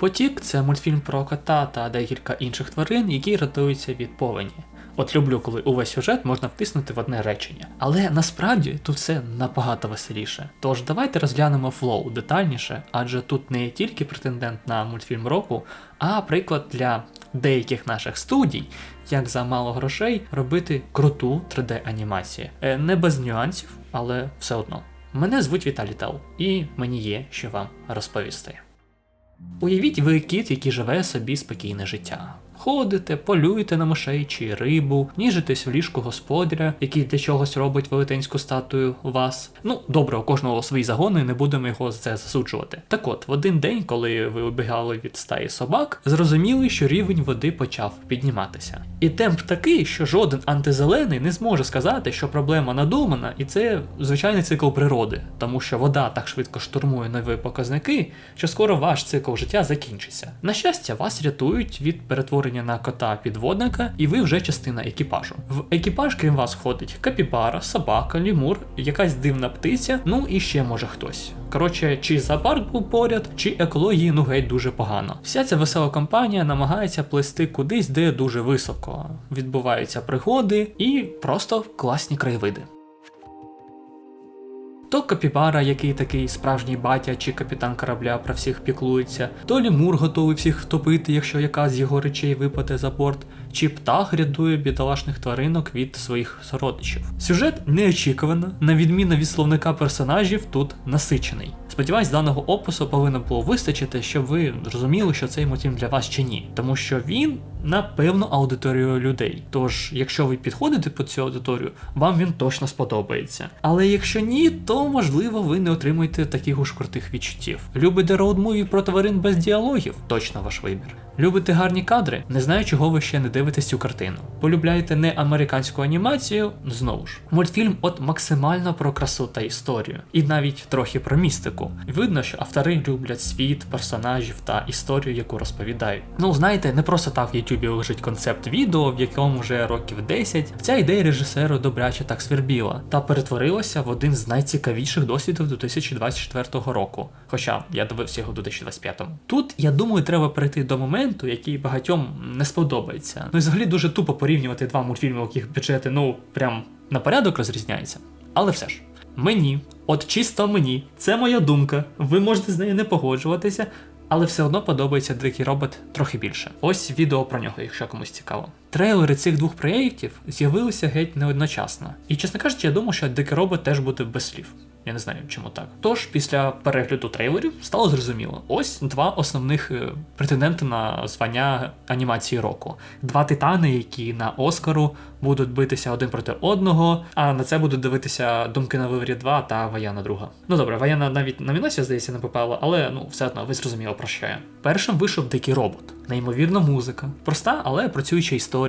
Потік це мультфільм про кота та декілька інших тварин, які рятуються від повені. От люблю, коли увесь сюжет можна втиснути в одне речення. Але насправді тут все набагато веселіше. Тож давайте розглянемо флоу детальніше, адже тут не тільки претендент на мультфільм року, а приклад для деяких наших студій, як за мало грошей робити круту 3D-анімацію. Е, Не без нюансів, але все одно. Мене звуть Віталій Тал, і мені є що вам розповісти. Уявіть ви кіт, який живе собі спокійне життя. Ходите, полюєте на мишей чи рибу, ніжитесь в ліжку господаря, який для чогось робить велетенську статую вас. Ну, добре, у кожного свої загони, не будемо його за це засуджувати. Так от, в один день, коли ви убігали від стаї собак, зрозуміли, що рівень води почав підніматися. І темп такий, що жоден антизелений не зможе сказати, що проблема надумана, і це звичайний цикл природи, тому що вода так швидко штурмує нові показники, що скоро ваш цикл життя закінчиться. На щастя, вас рятують від перетворення на кота підводника, і ви вже частина екіпажу. В екіпаж, крім вас, входить капібара, собака, лімур, якась дивна птиця, ну і ще може хтось. Коротше, чи зоопарк був поряд, чи екології ну геть дуже погано. Вся ця весела компанія намагається плести кудись, де дуже високо. Відбуваються пригоди і просто класні краєвиди. То капібара, який такий справжній батя чи капітан корабля про всіх піклується, то лімур готовий всіх втопити, якщо яка з його речей випаде за борт, чи птах рятує бідолашних тваринок від своїх сородичів. Сюжет неочікувано, на відміну від словника персонажів, тут насичений. Сподіваюсь, даного опису повинно було вистачити, щоб ви зрозуміли, що цей мультфільм для вас чи ні, тому що він на певну аудиторію людей. Тож, якщо ви підходите під цю аудиторію, вам він точно сподобається. Але якщо ні, то можливо ви не отримаєте таких уж крутих відчуттів. Любите роуд-муві про тварин без діалогів? Точно ваш вибір. Любите гарні кадри? Не знаю, чого ви ще не дивитесь цю картину. Полюбляєте не американську анімацію? Знову ж, мультфільм от максимально про красу та історію, і навіть трохи про містику. Видно, що автори люблять світ, персонажів та історію, яку розповідають. Ну знаєте, не просто так в Ютубі лежить концепт відео, в якому вже років 10 ця ідея режисеру добряче так свербіла та перетворилася в один з найцікавіших досвідів 2024 року. Хоча я дивився його у 2025. Тут я думаю, треба перейти до моменту, який багатьом не сподобається. Ну і взагалі дуже тупо порівнювати два мультфільми, у яких бюджети ну прям на порядок розрізняються. Але все ж, мені, от чисто мені, це моя думка. Ви можете з нею не погоджуватися, але все одно подобається дикий робот трохи більше. Ось відео про нього, якщо комусь цікаво. Трейлери цих двох проєктів з'явилися геть не одночасно. І чесно кажучи, я думав, що дикий робот теж буде без слів. Я не знаю, чому так. Тож, після перегляду трейлерів стало зрозуміло: ось два основних е, претенденти на звання анімації року. Два титани, які на Оскару будуть битися один проти одного, а на це будуть дивитися Думки на виворі 2 та Ваяна друга. Ну добре, Ваяна навіть номінація, здається, не попала, але ну все одно ви зрозуміли про що я. Першим вийшов дикий робот. Неймовірна музика, проста, але працююча історія,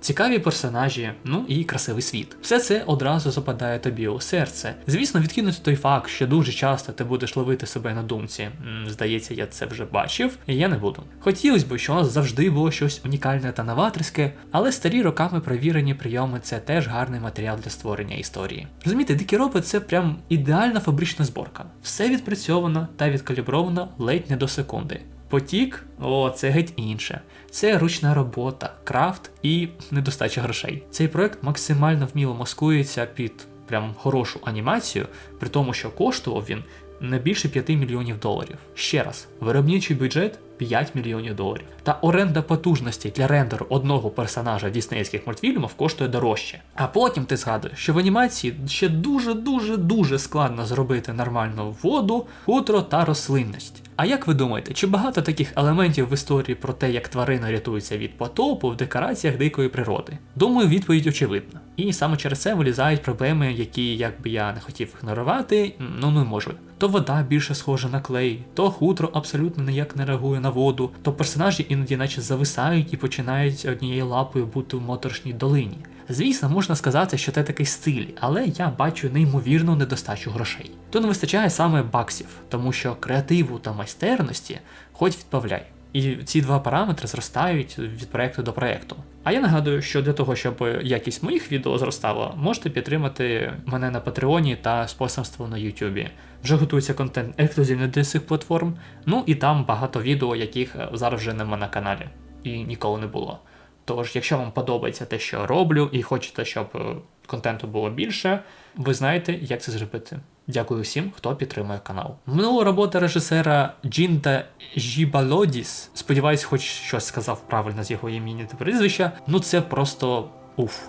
цікаві персонажі, ну і красивий світ. Все це одразу западає тобі у серце. Звісно, відкинути той факт, що дуже часто ти будеш ловити себе на думці. Здається, я це вже бачив, і я не буду. Хотілося б, що у нас завжди було щось унікальне та новаторське, але старі роками провірені прийоми це теж гарний матеріал для створення історії. Розумієте, дикі робот це прям ідеальна фабрична зборка. Все відпрацьовано та відкалібровано ледь не до секунди. Потік, о, це геть інше. Це ручна робота, крафт і недостача грошей. Цей проект максимально вміло маскується під прям хорошу анімацію, при тому, що коштував він не більше 5 мільйонів доларів. Ще раз, виробничий бюджет 5 мільйонів доларів. Та оренда потужності для рендеру одного персонажа діснеївських мультфільмів коштує дорожче. А потім ти згадуєш, що в анімації ще дуже-дуже дуже складно зробити нормальну воду, хутро та рослинність. А як ви думаєте, чи багато таких елементів в історії про те, як тварина рятується від потопу в декораціях дикої природи? Думаю, відповідь очевидна. І саме через це вилізають проблеми, які, як би я не хотів ігнорувати, ну не можу. То вода більше схожа на клей, то хутро абсолютно ніяк не реагує на воду, то персонажі іноді наче зависають і починають однією лапою бути в моторшній долині. Звісно, можна сказати, що це такий стиль, але я бачу неймовірну недостачу грошей. То не вистачає саме баксів, тому що креативу та майстерності хоч відбавляй. І ці два параметри зростають від проекту до проекту. А я нагадую, що для того, щоб якість моїх відео зростала, можете підтримати мене на Патреоні та спонсорство на Ютубі. Вже готується контент ексклюзивний для цих платформ. Ну і там багато відео, яких зараз вже нема на каналі і ніколи не було. Тож, якщо вам подобається те, що роблю, і хочете, щоб е, контенту було більше, ви знаєте, як це зробити. Дякую всім, хто підтримує канал. Минула робота режисера Джінта Жібалодіс. Сподіваюсь, хоч щось сказав правильно з його імені та прізвища. Ну це просто уф.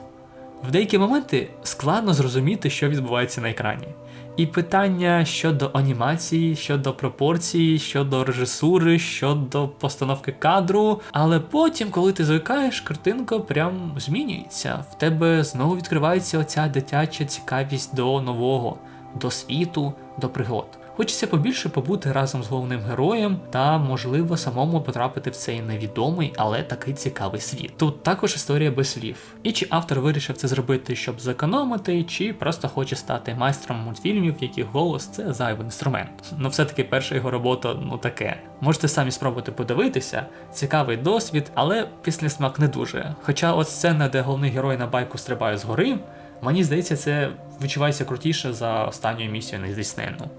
В деякі моменти складно зрозуміти, що відбувається на екрані. І питання щодо анімації, щодо пропорції, щодо режисури, щодо постановки кадру. Але потім, коли ти звикаєш, картинка прям змінюється. В тебе знову відкривається оця дитяча цікавість до нового, до світу, до пригод. Хочеться побільше побути разом з головним героєм та, можливо, самому потрапити в цей невідомий, але такий цікавий світ. Тут також історія без слів. І чи автор вирішив це зробити, щоб зекономити, чи просто хоче стати майстром мультфільмів, яких голос це зайвий інструмент. Ну, все-таки перша його робота, ну таке. Можете самі спробувати подивитися, цікавий досвід, але після смак не дуже. Хоча от сцена, де головний герой на байку стрибає з гори, мені здається, це відчувається крутіше за останньою місією на Здійснену.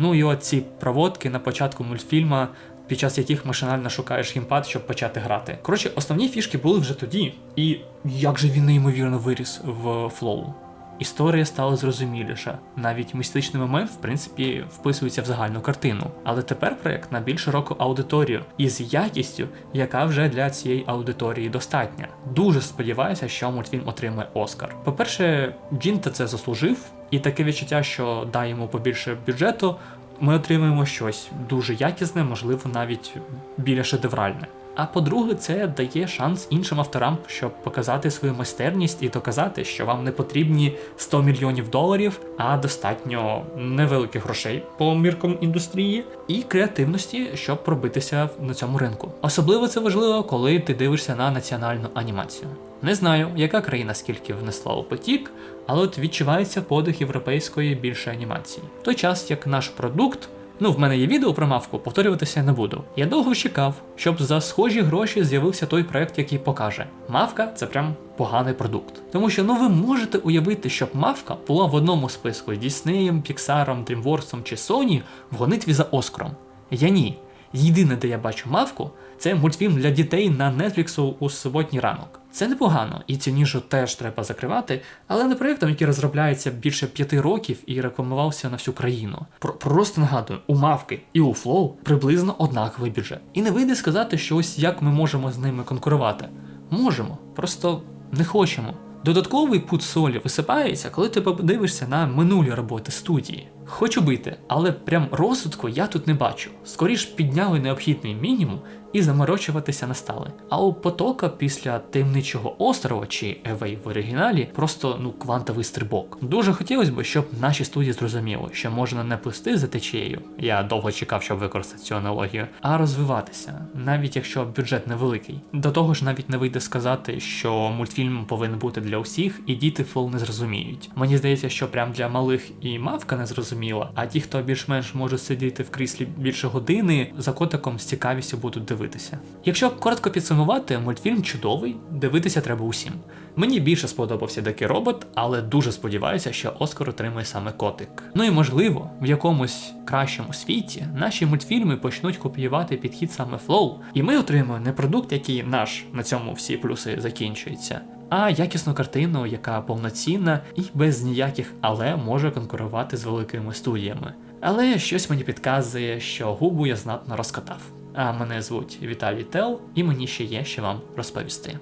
Ну і от ці проводки на початку мультфільма, під час яких машинально шукаєш геймпад, щоб почати грати. Коротше, основні фішки були вже тоді, і як же він неймовірно виріс в флоу. Історія стала зрозуміліша. Навіть містичний момент, в принципі, вписується в загальну картину. Але тепер проект на більш широку аудиторію із якістю, яка вже для цієї аудиторії достатня. Дуже сподіваюся, що мультфільм отримає Оскар. По-перше, Джінта це заслужив, і таке відчуття, що даємо побільше бюджету, ми отримаємо щось дуже якісне, можливо, навіть більше шедевральне. А по-друге, це дає шанс іншим авторам, щоб показати свою майстерність і доказати, що вам не потрібні 100 мільйонів доларів, а достатньо невеликих грошей по міркам індустрії і креативності, щоб пробитися на цьому ринку. Особливо це важливо, коли ти дивишся на національну анімацію. Не знаю, яка країна скільки внесла у потік, але от відчувається подих європейської більше анімації. В той час як наш продукт. Ну, в мене є відео про мавку, повторюватися не буду. Я довго чекав, щоб за схожі гроші з'явився той проект, який покаже. Мавка це прям поганий продукт. Тому що ну ви можете уявити, щоб мавка була в одному списку з Діснеєм, Піксаром, Дрімворсом чи Sony в гонитві за Оскаром. Я ні. Єдине, де я бачу мавку, це мультфільм для дітей на Netflix у суботній ранок. Це непогано, і цю ніжу теж треба закривати, але не проєктом, який розробляється більше п'яти років і рекламувався на всю країну. Про просто нагадую, у мавки і у Flow приблизно однаковий бюджет. І не вийде сказати, що ось як ми можемо з ними конкурувати. Можемо, просто не хочемо. Додатковий пут солі висипається, коли ти подивишся на минулі роботи студії. Хочу бити, але прям розвитку я тут не бачу. Скоріш підняли необхідний мінімум і заморочуватися не стали. А у потока після таємничого острова чи Евей в оригіналі просто ну квантовий стрибок. Дуже хотілося б, щоб наші студії зрозуміли, що можна не плисти за течією. Я довго чекав, щоб використати цю аналогію, а розвиватися, навіть якщо бюджет невеликий. До того ж, навіть не вийде сказати, що мультфільм повинен бути для усіх, і діти фол не зрозуміють. Мені здається, що прям для малих і мавка не зрозуміла, а ті, хто більш-менш може сидіти в кріслі більше години, за котиком з цікавістю будуть дивитися. Якщо коротко підсумувати, мультфільм чудовий, дивитися треба усім. Мені більше сподобався дикий робот, але дуже сподіваюся, що Оскар отримає саме котик. Ну і можливо, в якомусь кращому світі наші мультфільми почнуть копіювати підхід саме Flow, і ми отримаємо не продукт, який наш на цьому всі плюси закінчується. А якісну картину, яка повноцінна і без ніяких але може конкурувати з великими студіями. Але щось мені підказує, що губу я знатно розкатав. А мене звуть Віталій Тел, і мені ще є що вам розповісти.